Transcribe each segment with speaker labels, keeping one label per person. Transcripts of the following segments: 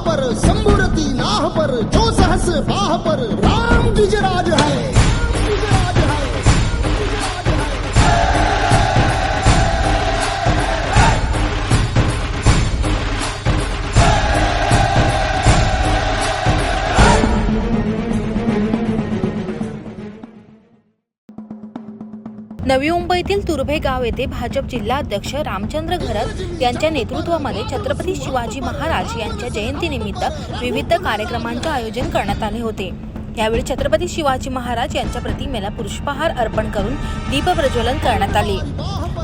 Speaker 1: पर शंभुरती नाह पर जो सहस बाह पर राम की जराज है।
Speaker 2: नवी मुंबईतील तुर्भे गाव येथे भाजप जिल्हाध्यक्ष रामचंद्र घरत यांच्या नेतृत्वामध्ये छत्रपती शिवाजी महाराज यांच्या जयंतीनिमित्त विविध कार्यक्रमांचे आयोजन करण्यात आले होते. यावेळी छत्रपती शिवाजी महाराज यांच्या प्रतिमेला पुष्पहार अर्पण करून दीप प्रज्वलन करण्यात आले.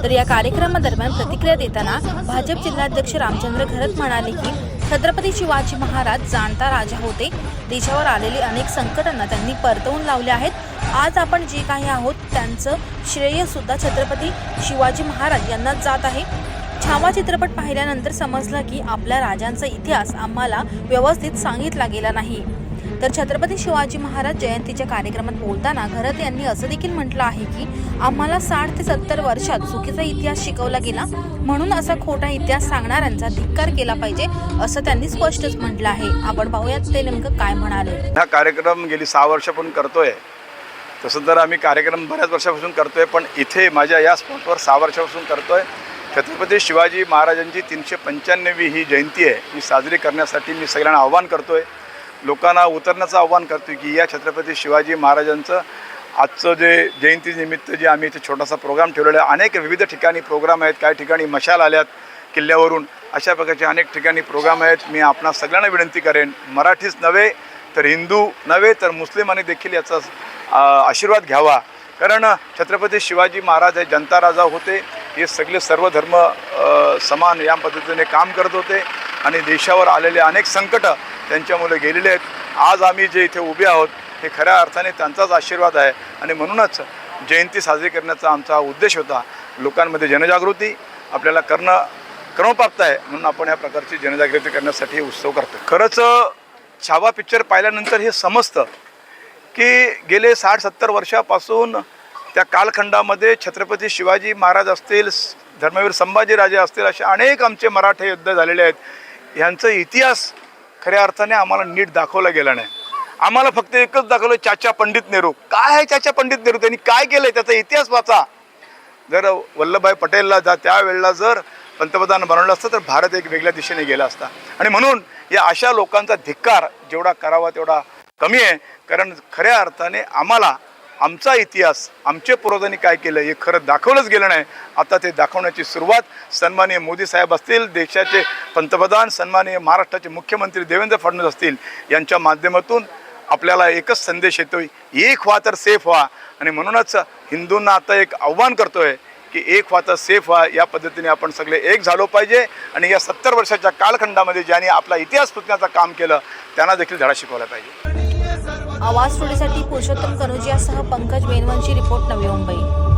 Speaker 2: तर या कार्यक्रमादरम्यान प्रतिक्रिया देताना भाजप जिल्हाध्यक्ष रामचंद्र घरत म्हणाले की छत्रपती शिवाजी महाराज जाणता राजा होते. देशावर आलेली अनेक संकटांना त्यांनी परतवून लावले आहेत. आज आपण जे काही आहोत त्यांचं श्रेय सुद्धा छत्रपती शिवाजी महाराज यांनाच जात आहे. छावा चित्रपट पाहिल्यानंतर समजलं की आपल्या राजांचा इतिहास आम्हाला व्यवस्थित सांगितला गेला नाही. तर छत्रपती शिवाजी महाराज जयंतीच्या कार्यक्रमात बोलताना घरत यांनी असं देखील म्हटलं आहे की आम्हाला साठ ते सत्तर वर्षात चुकीचा इतिहास शिकवला गेला म्हणून असा खोटा इतिहास सांगणाऱ्यांचा धिक्कार केला पाहिजे असं त्यांनी स्पष्टच म्हटलं आहे. आपण पाहूयात ते नेमकं काय म्हणाले.
Speaker 3: हा कार्यक्रम गेली सहा वर्षापासून करतोय. तसं तर आम्ही कार्यक्रम बऱ्याच वर्षापासून करतोय पण इथे माझ्या या स्पॉटवर सहा वर्षापासून करतोय. छत्रपती शिवाजी महाराजांची तीनशे पंच्याण्णवी ही जयंती आहे. ही साजरी करण्यासाठी मी सगळ्यांना आव्हान करतोय. लोकांना उतरण्याचं आव्हान करतो की या छत्रपती शिवाजी महाराजांचं आजचं जे जयंतीनिमित्त जे आम्ही इथे छोटासा प्रोग्राम ठेवलेला आहे अनेक विविध ठिकाणी प्रोग्राम आहेत. काही ठिकाणी मशाल आल्यात किल्ल्यावरून. अशा प्रकारचे अनेक ठिकाणी प्रोग्राम आहेत. मी आपणा सगळ्यांना विनंती करेन मराठीच नव्हे तर हिंदू नव्हे तर मुस्लिमांनी देखील याचा आशीर्वाद घ्यावा. कारण छत्रपती शिवाजी महाराज हे जनता राजा होते. हे सगळे सर्व धर्म समान या पद्धतीने काम करत होते. आणि देशावर आलेले अनेक संकटं त्यांच्यामुळे गेलेले आहेत. आज आम्ही जे इथे उभे आहोत हे खऱ्या अर्थाने त्यांचाच आशीर्वाद आहे. आणि म्हणूनच जयंती साजरी करण्याचा आमचा उद्देश होता. लोकांमध्ये जनजागृती आपल्याला करणं क्रमप्राप्त आहे म्हणून आपण या प्रकारची जनजागृती करण्यासाठी उत्सव करतो खरंच छावा पिक्चर पाहिल्यानंतर हे समजतं की गेले साठ सत्तर वर्षापासून त्या कालखंडामध्ये छत्रपती शिवाजी महाराज असतील धर्मवीर संभाजीराजे असतील असे अनेक आमचे मराठे युद्ध झालेले आहेत. ह्यांचा इतिहास खऱ्या अर्थाने आम्हाला नीट दाखवला गेला नाही. आम्हाला फक्त एकच दाखवलं चाचा पंडित नेहरू. काय आहे चाचा पंडित नेहरू? त्यांनी काय केलंय? त्याचा इतिहास वाचा. जर वल्लभभाई पटेलला जा त्यावेळेला जर पंतप्रधान बनवलं असतं तर भारत एक वेगळ्या दिशेने गेला असता. आणि म्हणून या अशा लोकांचा धिक्कार जेवढा करावा तेवढा कमी आहे. कारण खऱ्या अर्थाने आम्हाला आमचा इतिहास आमचे पूर्वजांनी काय केलं हे खरं दाखवलंच गेलं नाही. आता ते दाखवण्याची सुरुवात सन्माननीय मोदी साहेब असतील देशाचे पंतप्रधान सन्माननीय महाराष्ट्राचे मुख्यमंत्री देवेंद्र फडणवीस असतील यांच्या माध्यमातून आपल्याला एकच संदेश येतो एक व्हा तर सेफ व्हा. आणि म्हणूनच हिंदूंना आता एक आव्हान करतो आहे की एक व्हा तर सेफ व्हा या पद्धतीने आपण सगळे एक झालो पाहिजे. आणि या सत्तर वर्षाच्या कालखंडामध्ये ज्यांनी आपला इतिहास पुसण्याचं काम केलं त्यांना देखील धडा शिकवला पाहिजे.
Speaker 2: आवाज स्टुडिओसाठी पुरुषोत्तम कनुजियासह पंकज बेनवंशी रिपोर्ट नवी मुंबई.